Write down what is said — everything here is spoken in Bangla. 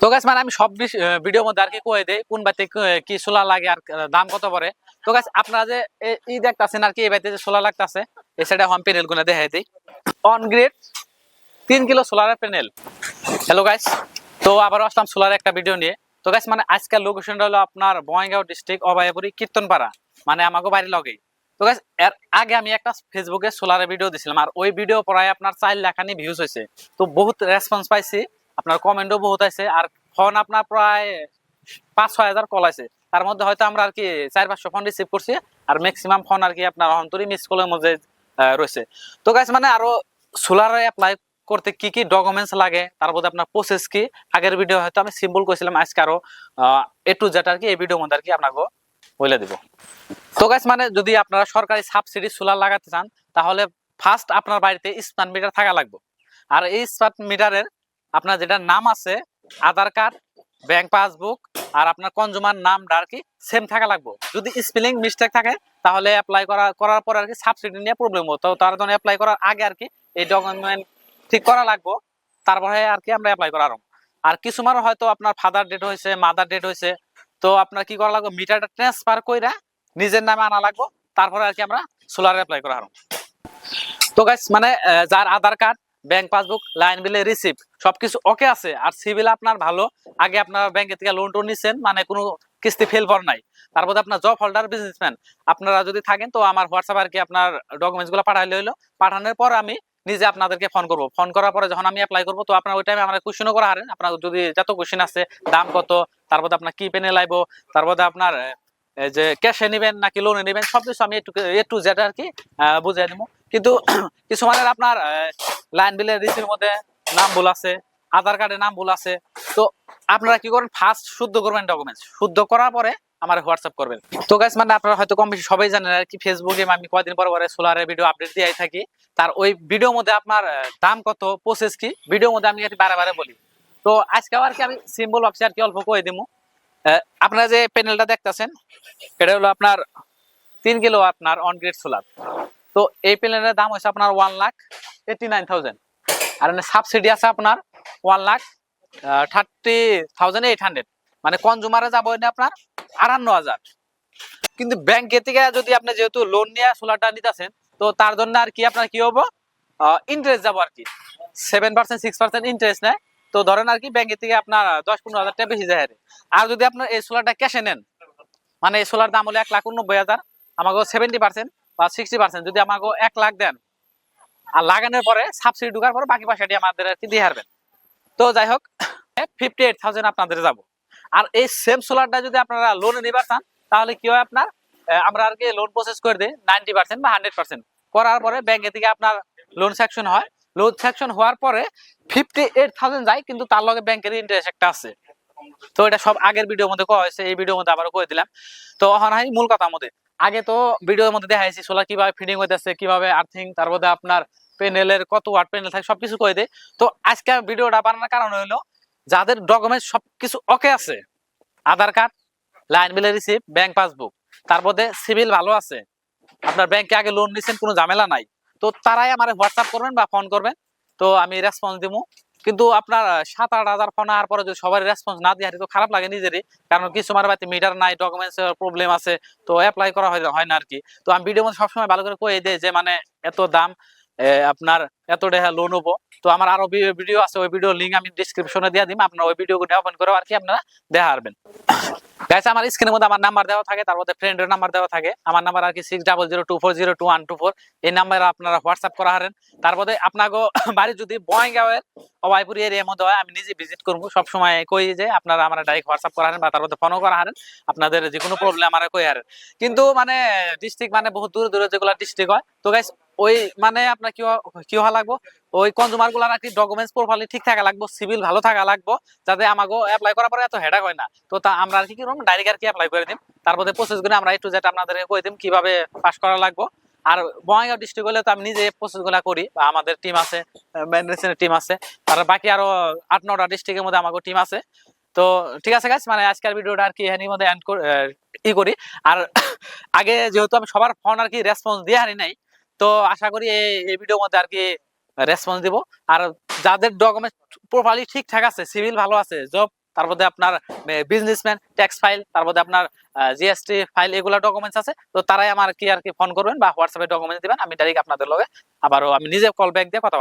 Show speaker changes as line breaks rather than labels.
তো গাছ মানে আমি সব ভিডিওর মধ্যে আর কি কয়ে দেই, কোন বাড়িতে কি- সোলার লাগে আর দাম কত পড়ে? তো গাছ আপনারা যে ই দেখতেছেন আর কি, এই বাড়িতে যে সোলার লাগতেছে, এই সাইডে হোম প্যানেলগুলো দেখাই দিই। অন গ্রেড তিন কিলো সোলারের প্যানেল হ্যালো গাইস তো আবার আসলাম সোলার একটা ভিডিও নিয়ে। তো গাইস মানে আজকের লোকেশনটা হলো আপনার বঙ্গাইগাঁও ডিস্ট্রিক্ট অভয়পুরি, কীর্তনপাড়া মানে আমাকে বাড়ির লগেই তো গাইস এর আগে আমি একটা ফেসবুকে সোলারের ভিডিও দিছিলাম, আর ওই ভিডিও প্রায় আপনার চার লাখানি ভিউজ হয়েছে তো বহুত রেসপন্স পাইছি। আপনার কমেন্টও বহুত আছে। আর ফোন আপনার প্রায় পাঁচ ছয় হাজার কল আছে। তার মধ্যে হয়তো আমরা আর কি চার পাঁচশো ফোন রিসিভ করছি, আর ম্যাক্সিমাম ফোন আর কি আপনার অন্তরই মিস কলের মধ্যে রয়েছে। তো গাইস মানে আরও সোলারে অ্যাপ্লাই করতে কি কি ডকুমেন্টস লাগে, তার মধ্যে আপনার প্রসেস কি? আগের ভিডিও হয়তো আমি সিম্পল করেছিলাম আজকে আরও এ টু জেড আর কি, এই ভিডিওর মধ্যে আর কি আপনাকে বলে দিব। তো গাইস মানে যদি আপনারা সরকারি সাবসিডি সোলার লাগাতে চান, তাহলে ফার্স্ট আপনার বাড়িতে স্মার্ট মিটার থাকা লাগবে। আর এই স্মার্ট মিটারের আপনার যেটা নাম আছে, আধার কার্ড, ব্যাংক পাসবুক আর আপনার কনজুমার নামটা আর কি সেম থাকা লাগবে। যদি স্পেলিং মিস্টেক থাকে, তাহলে অ্যাপ্লাই করা, করার পর আর কি সাবসিডি নিয়ে প্রবলেম হতো। তার জন্য অ্যাপ্লাই করার আগে আর কি এই ডকুমেন্ট ঠিক করা লাগবে। তারপরে আর কি আমরা অ্যাপ্লাই করার আর কিছুমান হয়তো আপনার ফাদার ডেট হয়েছে মাদার ডেট হয়েছে। তো আপনার কি করা লাগবে? মিটারটা ট্রান্সফার কইরা নিজের নামে আনা লাগবে। তারপরে আর কি আমরা সোলার অ্যাপ্লাই করা তো গাইস মানে যার Aadhaar card bank passbook line বিলে রিসিপ্ট সবকিছু ওকে আছে। আর সিভিল আপনার ভালো। আগে আপনার ব্যাংকে থেকে লোন টোন নিছেন মানে কোনো কিস্তি ফেল কর নাই। তারপরে আপনার জব হোল্ডার বিজনেসম্যান আপনারা যদি থাকেন, তো আমার হোয়াটসঅ্যাপ আর কি আপনার ডকুমেন্টসগুলো পাঠাইলে হইল। পাঠানোর পর আমি নিজে আপনাদেরকে ফোন করব। ফোন করার পরে যখন আমি অ্যাপ্লাই করব, তো আপনার ওই টাইমে আমার কোশ্চেনও করা হারেন। আপনার যদি যত কোশ্চেন আছে, দাম কত, তারপরে আপনার কি পেনে লাইব, তারপরে আপনার যে ক্যাশে নেবেন নাকি লোনে নেবেন সব কিছু আমি একটু এ টু জেড আর কি বুঝিয়ে দিব কিন্তু কিছু মানে আপনার লাইন বিলের রিসির মধ্যে নাম ভুল আছে, আধার কার্ডের নাম ভুল আছে। তো আপনারা কি করেন ফার্স্ট শুদ্ধ করবেন ডকুমেন্টস শুদ্ধ করার পরে আমার হোয়াটসঅ্যাপ করবেন। তো গাইস মানে আপনারা হয়তো কম বেশি সবাই জানেন আর কি ফেসবুকে আমি কয়েকদিন পর পরে সোলারের ভিডিও আপডেট দিয়ে থাকি। তার ওই ভিডিওর মধ্যে আপনার দাম কত প্রসেস কি ভিডিওর মধ্যে আমি বারে বারে বলি। তো আজকে আবার কি আমি সিম্বল ভাবছি আর কি অল্প কয়ে দিব আপনারা যে প্যানেলটা দেখতেছেন, এটা হলো আপনার তিন কিলো আপনার অন গ্রেড সোলার তো এই প্যানেলের দাম হচ্ছে আপনার one lakh eighty nine thousand আর সাবসিডি আছে আপনার one lakh thirty thousand eight hundred মানে কনজুমারে যাব আপনার আটান্ন হাজার। কিন্তু ব্যাংকে থেকে যদি আপনি যেহেতু লোন নিয়ে সোলারটা নিতেছেন, তো তার জন্য আর কি আপনার কি হব ইন্টারেস্ট যাব আর কি। Seven percent six percent interest নেয়। তো ধরেন আর কি ব্যাংকে থেকে আপনার দশ পনেরো হাজার টাকা বেশি যায় আর। যদি আপনার এই সোলারটা ক্যাশে নেন মানে এই সোলার দাম হলো এক লাখ উনব্বই হাজার আমাকে সেভেন্টি পার্সেন্ট বা সিক্সটি পার্সেন্ট যদি আমাকে এক লাখ দেন, আর লাগানোর পরে সাবসিডি ঢুকার পরে বাকি পয়সাটি আমাদের আর কি দিয়ে হারবেন। তো যাই হোক ফিফটি এইট থাউজেন্ড আপনাদের যাব। আর এই সেম সোলারটা যদি আপনারা লোনে নিবার চান, তাহলে কি হয় আপনার আমরা আর কি লোন প্রসেস করে দিই নাইনটি পার্সেন্ট বা হান্ড্রেড পার্সেন্ট করার পরে ব্যাংকে থেকে আপনার লোন সেকশন হয়। লোন সেকশন হওয়ার পরে ফিফটি এইট থাউজেন্ড যায়, কিন্তু তার লগে ব্যাংকের ইন্টারেস্ট একটা আছে। তো এটা সব আগের ভিডিওর মধ্যে কয়া হয়েছে, এই ভিডিওর মধ্যে আবারও কয়ে দিলাম। তো হয় মূল কথা মধ্যে আগে তো ভিডিওর মধ্যে দেখাইছি সোলার কীভাবে ফিডিং হইতেছে, কীভাবে আর্থিং তার মধ্যে আপনার প্যানেলের কত ওয়াট প্যানেল থাকে, সবকিছু কয়ে দেয় তো আজকে ভিডিওটা বানানোর কারণ হলো যাদের ডকুমেন্ট সবকিছু ওকে আছে, আধার কার্ড লাইন বিলের রিসিপ্ট ব্যাংক পাসবুক তার মধ্যে সিভিল ভালো আছে, আপনার ব্যাংকে আগে লোন নিছেন, কোনো ঝামেলা নাই। তো তারাই আমার হোয়াটসঅ্যাপ করবেন বা ফোন করবেন, তো আমি রেসপন্স দিব কিন্তু আপনার সাত আট হাজার ফোন আর পরে যদি সবার রেসপন্স না দিয়ে, তো খারাপ লাগে নিজেরই। কারণ কিছু আমার বাড়িতে মিটার নাই ডকুমেন্টস প্রবলেম আছে, তো অ্যাপ্লাই করা হয় না আর কি তো আমি ভিডিও মধ্যে সবসময় ভালো করে কয়ে দেয় যে মানে এত দাম আপনার এত টাকা লোন হব। তো আমার আরও ভিডিও আছে, ওই ভিডিও লিঙ্ক আমি ডিসক্রিপশনে দিয়ে দিই আপনার ওই ভিডিও ওপেন করে আর কি আপনারা দেখা পারবেন গাইস আমার স্ক্রিনের মধ্যে আমার নাম্বার দেওয়া থাকে, তার মধ্যে ফ্রেন্ডের নাম্বার দেওয়া থাকে। আমার নাম্বার আর কি six double zero two four zero two one two four এই নাম্বারে আপনারা হোয়াটসঅ্যাপ করা হারেন। তারপরে আপনাকে বাড়ি যদি বয়গাঁওয়ের অবাইপুরি এরিয়ার মধ্যে হয়, আমি নিজে ভিজিট করব। সবসময় কই যে আপনারা আমার ডাইরেক্ট হোয়াটসঅ্যাপ করা হারেন বা তার মধ্যে ফোনও করা হারেন। আপনাদের যে কোনো প্রবলেম আমার কই হারেন। কিন্তু মানে ডিস্ট্রিক্ট মানে বহুত দূরে দূরে যেগুলো ডিস্ট্রিক্ট হয়। তো গাইস ওই মানে আপনার কি কি হওয়া লাগবো? ওই কনজুমারগুলার আর কি ডকুমেন্টস প্রোফাইল ঠিক থাকা লাগবো সিভিল ভালো থাকা লাগবো যাতে আমাকে অ্যাপ্লাই করার পরে এত হেডাক হয় না। তো তা আমরা আর কি করব? ডাইরেক্ট আর কি অ্যাপ্লাই করে দিম। তারপরে প্রসেসগুলো আমরা একটু যেটা আপনাদের কই দিম কীভাবে পাস করা লাগবো। আর বঙ্গাইগাঁও ডিস্ট্রিক্ট হলে তো আমি নিজে প্রসেসগুলা করি বা আমাদের টিম আছে ম্যানেজমেন্টের টিম আছে। আর বাকি আরও আট নটা ডিস্ট্রিক্টের মধ্যে আমাকে টিম আছে। তো ঠিক আছে গাছ মানে আজকের ভিডিওটা আর কি এর মধ্যে কর- আহ, ই করি। আর আগে যেহেতু আমি সবার ফোন আর কি রেসপন্স দিয়ে হারি নাই তো আশা করি এই ভিডিওর মধ্যে আর কি রেসপন্স দিব। আর যাদের ডকুমেন্ট প্রপারলি ঠিকঠাক আছে সিভিল ভালো আছে জব তারপরে আপনার বিজনেসম্যান ট্যাক্স ফাইল তারপরে আপনার জিএসটি ফাইল এগুলো ডকুমেন্টস আছে, তো তারাই আমার কি আর কি ফোন করবেন বা হোয়াটসঅ্যাপে ডকুমেন্টস দিবেন, আমি ডাইরেক্ট আপনাদের লগে আবারও আমি নিজে কল ব্যাক দিয়ে কথা